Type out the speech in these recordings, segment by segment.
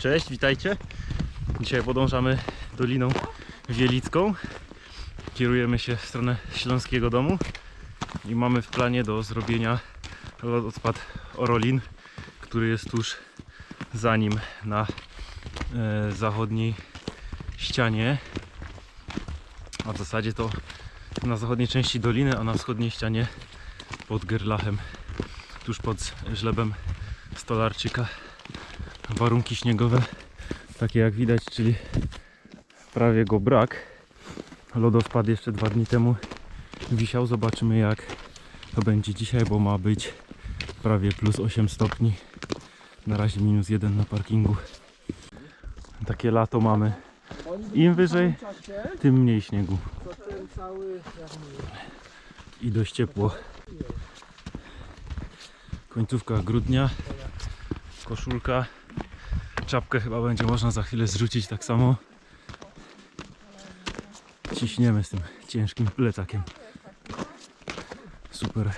Cześć, witajcie. Dzisiaj podążamy Doliną Wielicką. Kierujemy się w stronę Śląskiego Domu i mamy w planie do zrobienia lodospad Orolin, który jest tuż za nim na e, zachodniej ścianie. A w zasadzie to na zachodniej części doliny, a na wschodniej ścianie pod Gerlachem, tuż pod żlebem Stolarczyka warunki śniegowe takie jak widać, czyli prawie go brak. Lodospad jeszcze dwa dni temu wisiał. Zobaczymy jak to będzie dzisiaj, bo ma być prawie plus 8 stopni. Na razie minus 1 na parkingu. Takie lato mamy. Im wyżej, tym mniej śniegu. I dość ciepło. Końcówka grudnia. Koszulka Czapkę chyba będzie można za chwilę zrzucić tak samo. Ciśniemy z tym ciężkim plecakiem. Super.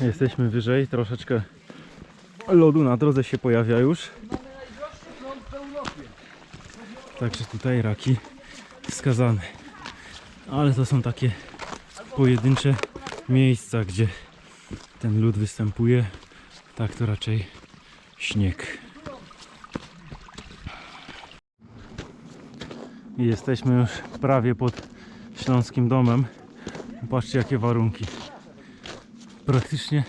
Jesteśmy wyżej, troszeczkę lodu na drodze się pojawia już. Także tutaj raki wskazane. Ale to są takie pojedyncze miejsca, gdzie ten lód występuje. Tak to raczej śnieg. Jesteśmy już prawie pod Śląskim Domem. Patrzcie jakie warunki. Praktycznie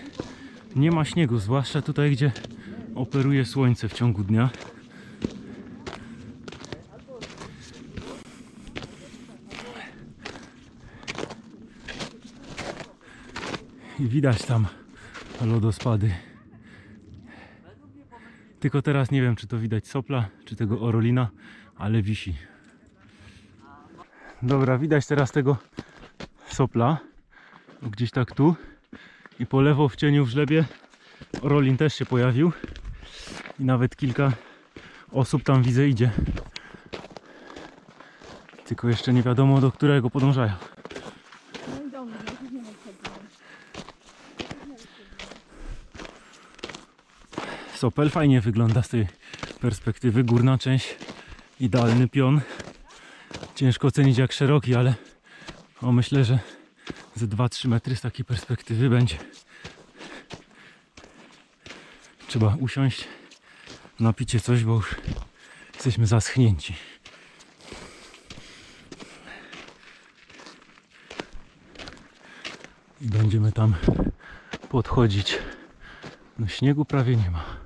nie ma śniegu, zwłaszcza tutaj gdzie operuje słońce w ciągu dnia. I widać tam lodospady. Tylko teraz nie wiem, czy to widać sopla, czy tego orolina, ale wisi. Dobra, widać teraz tego sopla. Gdzieś tak tu. I po lewo w cieniu w żlebie orolin też się pojawił. I nawet kilka osób tam widzę idzie. Tylko jeszcze nie wiadomo do którego podążają. Sopel fajnie wygląda z tej perspektywy. Górna część, idealny pion. Ciężko ocenić jak szeroki, ale o, myślę, że ze 2-3 metry z takiej perspektywy będzie. Trzeba usiąść, napicie coś, bo już jesteśmy zaschnięci. I będziemy tam podchodzić. No śniegu prawie nie ma.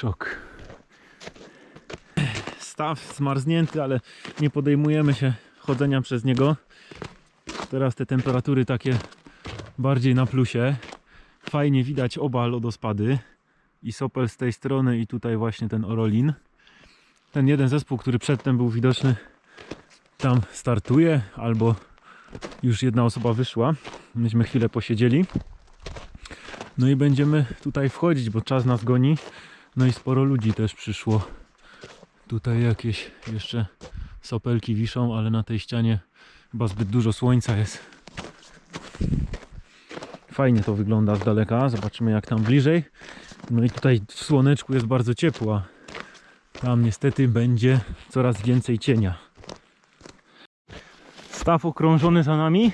Szok. Staw zmarznięty, ale nie podejmujemy się chodzenia przez niego. Teraz te temperatury takie bardziej na plusie. Fajnie widać oba lodospady. I Sopel z tej strony i tutaj właśnie ten Orolin. Ten jeden zespół, który przedtem był widoczny tam startuje albo już jedna osoba wyszła. Myśmy chwilę posiedzieli. No i będziemy tutaj wchodzić, bo czas nas goni. No i sporo ludzi też przyszło. Tutaj jakieś jeszcze sopelki wiszą, ale na tej ścianie chyba zbyt dużo słońca jest. Fajnie to wygląda z daleka. Zobaczymy jak tam bliżej. No i tutaj w słoneczku jest bardzo ciepło. a Tam niestety będzie coraz więcej cienia. Staw okrążony za nami.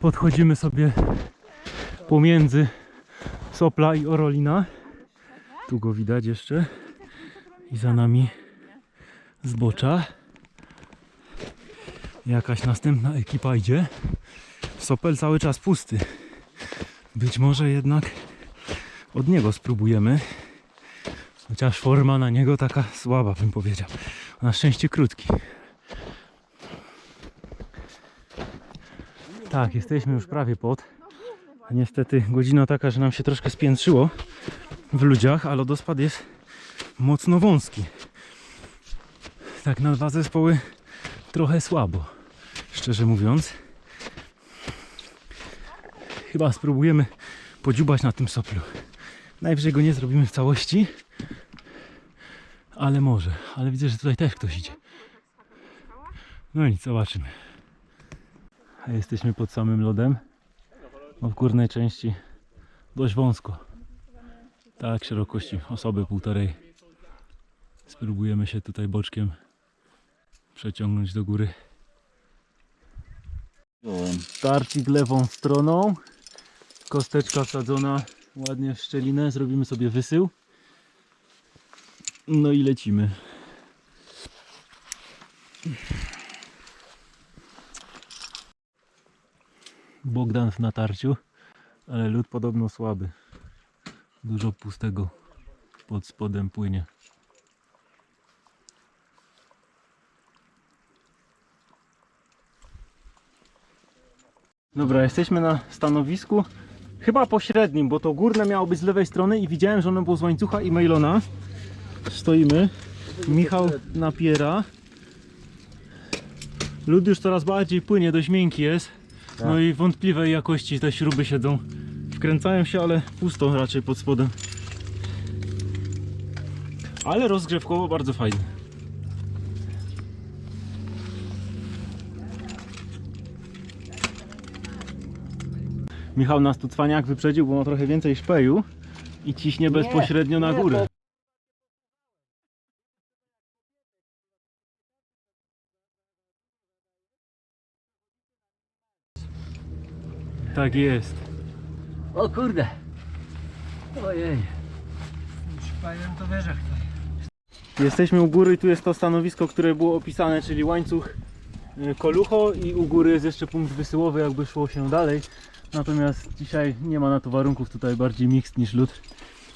Podchodzimy sobie pomiędzy Sopla i Orolina. Tu go widać jeszcze. I za nami zbocza. Jakaś następna ekipa idzie. Sopel cały czas pusty. Być może jednak od niego spróbujemy. Chociaż forma na niego taka słaba, bym powiedział. Na szczęście krótki. Tak, jesteśmy już prawie pod. Niestety godzina taka, że nam się troszkę spiętrzyło w ludziach, a lodospad jest mocno wąski. Tak na dwa zespoły trochę słabo, szczerze mówiąc. Chyba spróbujemy podziubać na tym soplu. Najwyżej go nie zrobimy w całości, ale może. Ale widzę, że tutaj też ktoś idzie. No nic, zobaczymy. A jesteśmy pod samym lodem. No w górnej części dość wąsko. Tak, szerokości osoby półtorej. Spróbujemy się tutaj boczkiem przeciągnąć do góry. Tarcik lewą stroną. Kosteczka wsadzona ładnie w szczelinę. Zrobimy sobie wysył. No i lecimy. Bogdan w natarciu, ale lód podobno słaby. Dużo pustego pod spodem płynie. Dobra, jesteśmy na stanowisku. Chyba pośrednim, bo to górne miało być z lewej strony i widziałem, że ono było z łańcucha i mailona. Stoimy. Michał napiera. Lód już coraz bardziej płynie, dość miękki jest. No i wątpliwej jakości te śruby siedzą. Wkręcają się, ale pusto raczej pod spodem. Ale rozgrzewkowo bardzo fajny. Michał nas tu cwaniak wyprzedził, bo ma trochę więcej szpeju i ciśnie bezpośrednio na górę. Tak jest. O kurde. Ojej. Szpajem to to. Jesteśmy u góry i tu jest to stanowisko, które było opisane, czyli łańcuch y, kolucho i u góry jest jeszcze punkt wysyłowy, jakby szło się dalej. Natomiast dzisiaj nie ma na to warunków, tutaj bardziej mixt niż lód,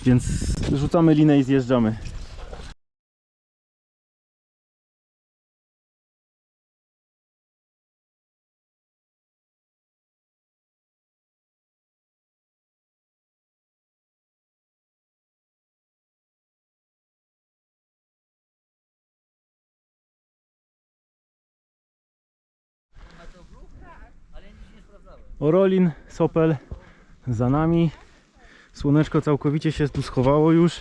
więc rzucamy linę i zjeżdżamy. Orolin, Sopel za nami. Słoneczko całkowicie się tu schowało już.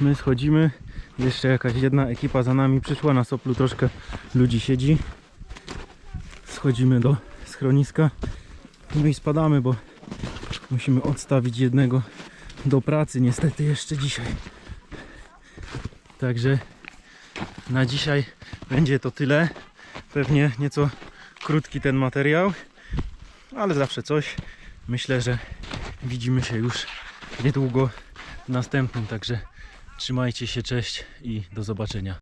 My schodzimy. Jeszcze jakaś jedna ekipa za nami przyszła. Na Soplu troszkę ludzi siedzi. Schodzimy do schroniska. No i spadamy, bo musimy odstawić jednego do pracy niestety jeszcze dzisiaj. Także na dzisiaj będzie to tyle. Pewnie nieco krótki ten materiał ale zawsze coś. Myślę, że widzimy się już niedługo w następnym, także trzymajcie się, cześć i do zobaczenia.